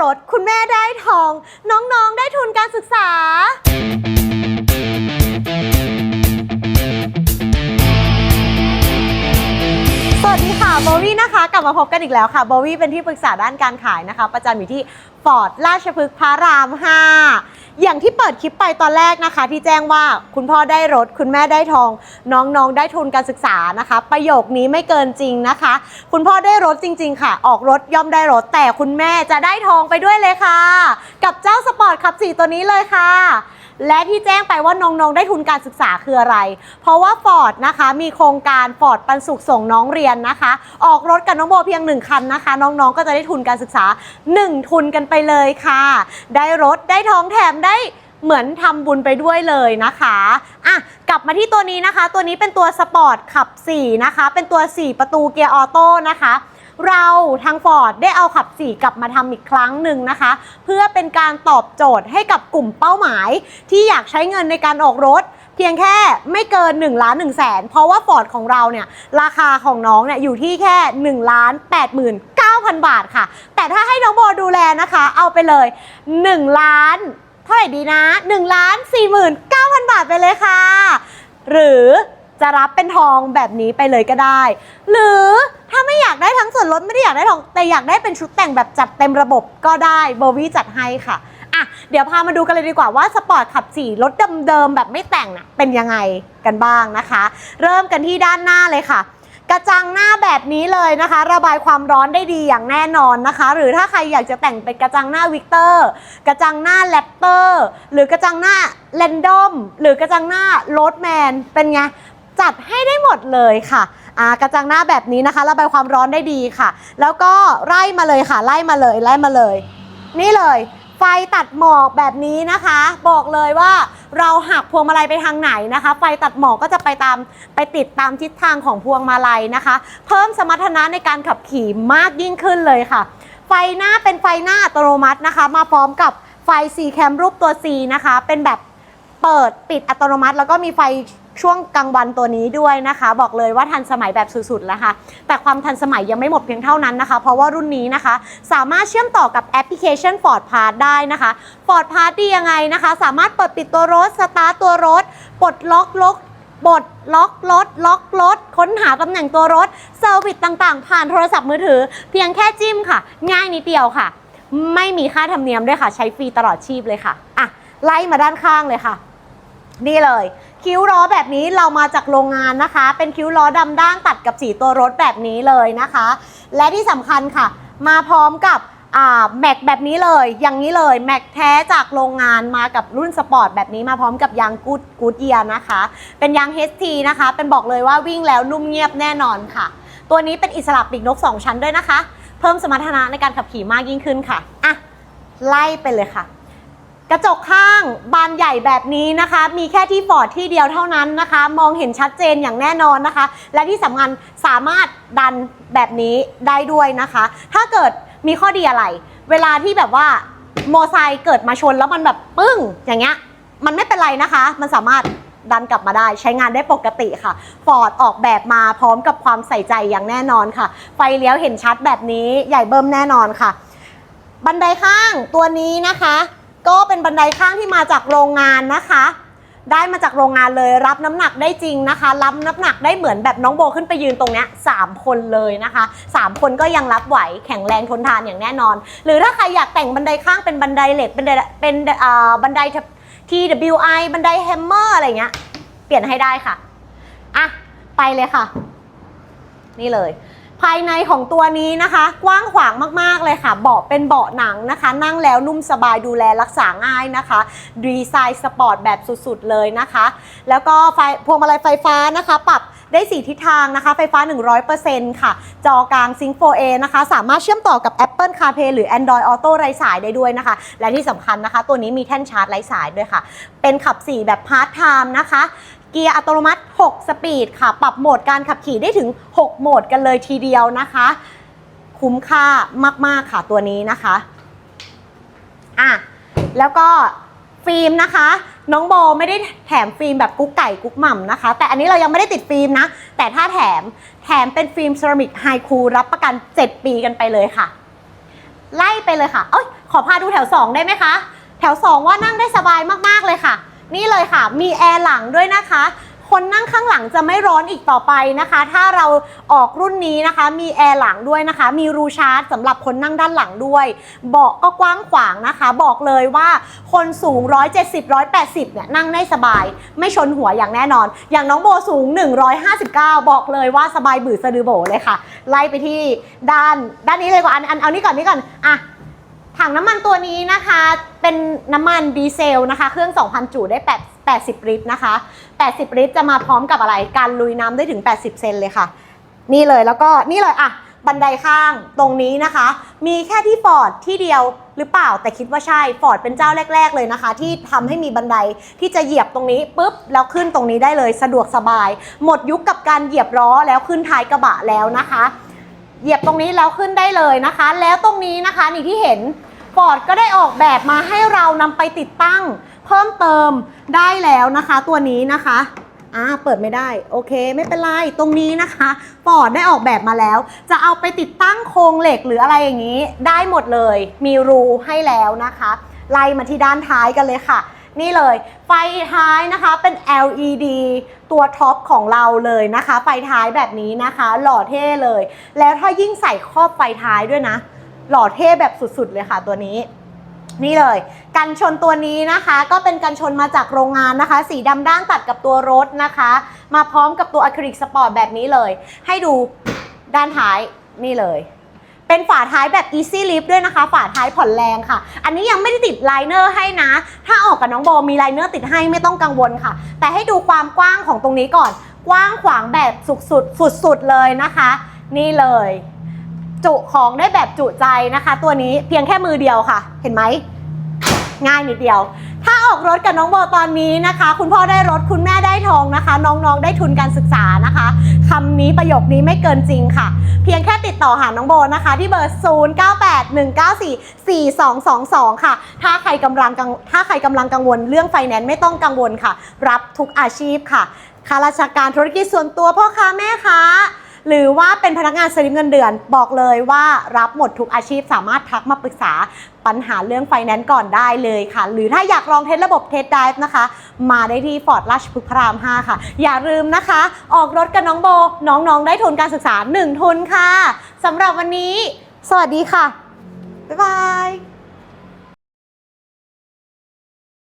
รถ คุณแม่ได้ทอง น้องๆได้ทุนการศึกษา โบวี่นะคะกลับมาพบกันอีกแล้วค่ะโบวี่เป็นที่ปรึกษาด้านการขายนะคะ ประจำอยู่ที่ฟอร์ดราชพฤกษ์พระราม 5 อย่างที่เปิดคลิปไปตอนแรกนะคะ ที่แจ้งว่าคุณพ่อได้รถ คุณแม่ได้ทอง น้องๆได้ทุนการศึกษานะคะ ประโยคนี้ไม่เกินจริงนะคะ คุณพ่อได้รถจริง ๆ ค่ะ ออกรถย่อมได้รถ แต่คุณแม่จะได้ทองไปด้วยเลยค่ะ กับเจ้าสปอร์ตขับสี่ตัวนี้เลยค่ะ และที่แจ้งไปว่าน้องๆได้ทุนการศึกษาคืออะไร เพราะว่าฟอร์ดนะคะมีโครงการฟอร์ดปันสุขส่งน้องเรียนนะคะ ออกรถกับน้องโบเพียงหนึ่งคันนะคะ น้องๆก็จะได้ทุนการศึกษา 1 ทุนกันไปเลยค่ะ ได้รถได้ทองแถมได้เหมือนทำบุญไปด้วยเลยนะคะอะกลับมาที่ตัวนี้นะคะ ตัวนี้เป็นตัวสปอร์ตขับ 4 นะคะ เป็นตัว 4 ประตูเกียร์ออโต้นะคะ เราทาง Ford ได้เอาขับ 4 กลับมาทำอีกครั้งหนึ่งนะคะ เพื่อเป็นการตอบโจทย์ให้กับกลุ่มเป้าหมาย ที่อยากใช้เงินในการออกรถ เพียงแค่ไม่เกิน1ล้าน1แสนเพราะว่า Ford ของเราเนี่ยราคาของน้องเนี่ยอยู่ที่แค่1ล้าน8 9,000 บาทค่ะ แต่ถ้าให้น้องโบดูแลนะคะ เอาไปเลย1ล้านเท่าไหร่ดีนะ1ล้าน49,000 บาทไปเลยค่ะ หรือ จะรับเป็นทองแบบนี้ไปเลยก็ได้ หรือถ้าไม่อยากได้ทั้งส่วนลดไม่ได้อยากได้ทองแต่อยากได้เป็นชุดแต่งแบบจัดเต็มระบบก็ได้โบวี่จัดให้ค่ะอะเดี๋ยวพามาดูกันเลยดีกว่าว่าสปอร์ตขับสี่รถเดิมๆแบบไม่แต่งน่ะเป็นยังไงกันบ้างนะคะ เริ่มกันที่ด้านหน้าเลยค่ะกระจังหน้าแบบนี้เลยนะคะ ระบายความร้อนได้ดีอย่างแน่นอนนะคะ หรือถ้าใครอยากจะแต่งเป็นกระจังหน้าวิกเตอร์กระจังหน้าแรปเตอร์หรือกระจังหน้าแรนดอมหรือกระจังหน้าโรดแมนเป็นไง จัดให้ได้หมดเลยค่ะอ่ากระจังหน้าแบบนี้นะคะระบายความร้อนได้ดีค่ะ แล้วก็ไล่มาเลยค่ะ ไล่มาเลยไล่มาเลย นี่เลย ไฟตัดหมอกแบบนี้นะคะ บอกเลยว่าเราหักพวงมาลัยไปทางไหนนะคะ ไฟตัดหมอกก็จะไปตามไปติดตามทิศทางของพวงมาลัยนะคะ เพิ่มสมรรถนะในการขับขี่มากยิ่งขึ้นเลยค่ะ ไฟหน้าเป็นไฟหน้าอัตโนมัตินะคะ มาพร้อมกับไฟ C แคมรูปตัว C นะคะ เป็นแบบเปิดปิดอัตโนมัติ แล้วก็มีไฟ ช่วงกลางวันตัวนี้ด้วยนะคะ บอกเลยว่าทันสมัยแบบสุดๆแล้วค่ะ แต่ความทันสมัยยังไม่หมดเพียงเท่านั้นนะคะ เพราะว่ารุ่นนี้นะคะ สามารถเชื่อมต่อกับแอปพลิเคชัน Ford Pass ได้นะคะ Ford Pass ดียังไงนะคะ สามารถเปิดปิดตัวรถสตาร์ตตัวรถปลดล็อกรถปลดล็อกรถล็อกรถค้นหาตำแหน่งตัวรถเซอร์วิสต่างๆ ผ่านโทรศัพท์มือถือ เพียงแค่จิ้มค่ะ ง่ายนิดเดียวค่ะ ไม่มีค่าธรรมเนียมด้วยค่ะ ใช้ฟรีตลอดชีพเลยค่ะอะไล่มาด้านข้างเลยค่ะ นี่เลย คิ้วล้อแบบนี้เรามาจากโรงงานนะคะ เป็นคิ้วล้อดำด้านตัดกับสีตัวรถแบบนี้เลยนะคะ และที่สำคัญค่ะ มาพร้อมกับแม็กแบบนี้เลย อย่างนี้เลย แม็กแท้จากโรงงานมากับรุ่นสปอร์ตแบบนี้มาพร้อมกับยางกูดกูดเยียนะคะ เป็นยาง HT นะคะ เป็นบอกเลยว่าวิ่งแล้วนุ่มเงียบแน่นอนค่ะ ตัวนี้เป็นอิสระปีกนก 2 ชั้นด้วยนะคะ เพิ่มสมรรถนะในการขับขี่มากยิ่งขึ้นค่ะอะไล่ไปเลยค่ะ กระจกข้างบานใหญ่แบบนี้นะคะ มีแค่ที่ฟอร์ดที่เดียวเท่านั้นนะคะ มองเห็นชัดเจนอย่างแน่นอนนะคะ และที่สำคัญสามารถดันแบบนี้ได้ด้วยนะคะ ถ้าเกิดมีข้อดีอะไร เวลาที่แบบว่าโมอไซค์เกิดมาชนแล้วมันแบบปึ้ง อย่างเงี้ยมันไม่เป็นไรนะคะ มันสามารถดันกลับมาได้ใช้งานได้ปกติค่ะฟอร์ดออกแบบมาพร้อมกับความใส่ใจอย่างแน่นอนค่ะ ไฟเลี้ยวเห็นชัดแบบนี้ใหญ่เบิ่มแน่นอนค่ะ บันไดข้างตัวนี้นะคะ ก็เป็นบันไดข้างที่มาจากโรงงานนะคะ ได้มาจากโรงงานเลยรับน้ำหนักได้จริงนะคะ รับน้ำหนักได้เหมือนแบบน้องโบขึ้นไปยืนตรงเนี้ยสามคนเลยนะคะสามคนก็ยังรับไหวแข็งแรงทนทานอย่างแน่นอน หรือถ้าใครอยากแต่งบันไดข้างเป็นบันไดเหล็กเป็นเป็นอ่าบันได TWI บันไดแฮมเมอร์อะไรเงี้ยเปลี่ยนให้ได้ค่ะอะไปเลยค่ะ นี่เลย ภายในของตัวนี้นะคะ กว้างขวางมากๆเลยค่ะ เบาะเป็นเบาะหนังนะคะ นั่งแล้วนุ่มสบายดูแลรักษาง่ายนะคะ ดีไซน์สปอร์ตแบบสุดๆเลยนะคะ แล้วก็ไฟพวงมาลัยไฟฟ้านะคะ ปรับได้4ทิศทางนะคะ ไฟฟ้า 100%ค่ะ จอกลาง Sync 4A นะคะ สามารถเชื่อมต่อกับ Apple CarPlay หรือ Android Auto ไร้สายได้ด้วยนะคะ และที่สำคัญนะคะ ตัวนี้มีแท่นชาร์จไร้สายด้วยค่ะ เป็นขับ 4 แบบพาร์ทไทม์นะคะ เกียร์อัตโนมัติ 6 สปีดค่ะ ปรับโหมดการขับขี่ได้ถึง 6 โหมดกันเลยทีเดียวนะคะ คุ้มค่ามาก ๆ ค่ะตัวนี้นะคะอะแล้วก็ฟิล์มนะคะ น้องโบไม่ได้แถมฟิล์มแบบกุ๊กไก่กุ๊กหม่ำนะคะ แต่อันนี้เรายังไม่ได้ติดฟิล์มนะ แต่ถ้าแถมแถมเป็นฟิล์มเซรามิกไฮคูลรับประกัน 7 ปีกันไปเลยค่ะ ไล่ไปเลยค่ะ เอ้ยขอพาดูแถว 2 ได้ไหมคะ แถว 2 ว่านั่งได้สบายมาก ๆ เลยค่ะ นี่เลยค่ะ มีแอร์หลังด้วยนะคะ คนนั่งข้างหลังจะไม่ร้อนอีกต่อไปนะคะ ถ้าเราออกรุ่นนี้นะคะ มีแอร์หลังด้วยนะคะ มีรูชาร์จสำหรับคนนั่งด้านหลังด้วย เบาะก็กว้างขวางนะคะ บอกเลยว่าคนสูง 170 180 เนี่ยนั่งได้สบาย ไม่ชนหัวอย่างแน่นอน อย่างน้องโบสูง 159 บอกเลยว่าสบายบือสะดือโบเลยค่ะ ไล่ไปที่ด้านด้านนี้เลยกว่าอันอันเอานี้ก่อนนี้ก่อนอะ ถังน้ำมันตัวนี้นะคะ เป็นน้ำมันดีเซลนะคะ เครื่อง 2,000 จุได้ 80 ลิตรนะคะ 80 ลิตรจะมาพร้อมกับอะไร การลุยน้ำได้ถึง 80 เซนเลยค่ะ นี่เลยแล้วก็นี่เลยอะบันไดข้างตรงนี้นะคะ มีแค่ที่ฟอร์ดที่เดียวหรือเปล่าแต่คิดว่าใช่ฟอร์ดเป็นเจ้าแรก ๆ เลยนะคะ ที่ทำให้มีบันไดที่จะเหยียบตรงนี้ปุ๊บแล้วขึ้นตรงนี้ได้เลยสะดวกสบาย หมดยุคกับการเหยียบล้อแล้วขึ้นท้ายกระบะแล้วนะคะ เหยียบตรงนี้แล้วขึ้นได้เลยนะคะ แล้วตรงนี้นะคะนี่ที่เห็น ฟอร์ดก็ได้ออกแบบมาให้เรานำไปติดตั้ง เพิ่มเติมได้แล้วนะคะ ตัวนี้นะคะอ่าเปิดไม่ได้ โอเค ไม่เป็นไร ตรงนี้นะคะฟอร์ดได้ออกแบบมาแล้ว จะเอาไปติดตั้งโครงเหล็กหรืออะไรอย่างนี้ ได้หมดเลย มีรูให้แล้วนะคะ ไล่มาที่ด้านท้ายกันเลยค่ะ นี่เลย ไฟท้ายนะคะเป็น LED ตัวท็อปของเราเลยนะคะ ไฟท้ายแบบนี้นะคะ หล่อเท่เลย แล้วถ้ายิ่งใส่ครอบไฟท้ายด้วยนะ หล่อเท่แบบสุดๆเลยค่ะตัวนี้ นี่เลย กันชนตัวนี้นะคะ ก็เป็นกันชนมาจากโรงงานนะคะ สีดำด้านตัดกับตัวรถนะคะ มาพร้อมกับตัวอะคริลิกสปอร์ตแบบนี้เลย ให้ดูด้านท้ายนี่เลยเป็นฝาท้ายแบบ Easy Lift ด้วยนะคะ ฝาท้ายผ่อนแรงค่ะ อันนี้ยังไม่ได้ติดไลเนอร์ให้นะ ถ้าออกกับน้องโบมีไลเนอร์ติดให้ไม่ต้องกังวลค่ะ แต่ให้ดูความกว้างของตรงนี้ก่อน กว้างขวางแบบสุดๆสุดๆเลยนะคะ นี่เลย จุของได้แบบจุใจนะคะ ตัวนี้เพียงแค่มือเดียวค่ะ เห็นไหมง่ายนิดเดียว ถ้าออกรถกับน้องโบตอนนี้นะคะ คุณพ่อได้รถคุณแม่ได้ทองนะคะ น้องๆได้ทุนการศึกษานะคะคำนี้ประโยคนี้ไม่เกินจริงค่ะ เพียงแค่ติดต่อหาน้องโบนะคะ ที่เบอร์ 0981944222 ค่ะ ถ้าใครกำลังถ้าใครกำลังกังวลเรื่องไฟแนนซ์ไม่ต้องกังวลค่ะ รับทุกอาชีพค่ะข้าราชการธุรกิจส่วนตัวพ่อค้าแม่ค้า หรือว่าเป็นพนักงานสลิปเงินเดือน บอกเลยว่ารับหมดทุกอาชีพสามารถทักมาปรึกษาปัญหาเรื่องไฟแนนซ์ก่อนได้เลยค่ะ หรือถ้าอยากลองเทสระบบเทสไดฟ์นะคะ มาได้ที่ฟอร์ดราชพฤกษ์พระราม 5 ค่ะ อย่าลืมนะคะ ออกรถกับน้องโบ น้องๆ ได้ทุนการศึกษา 1 ทุนค่ะสำหรับวันนี้ สวัสดีค่ะ บ๊ายบาย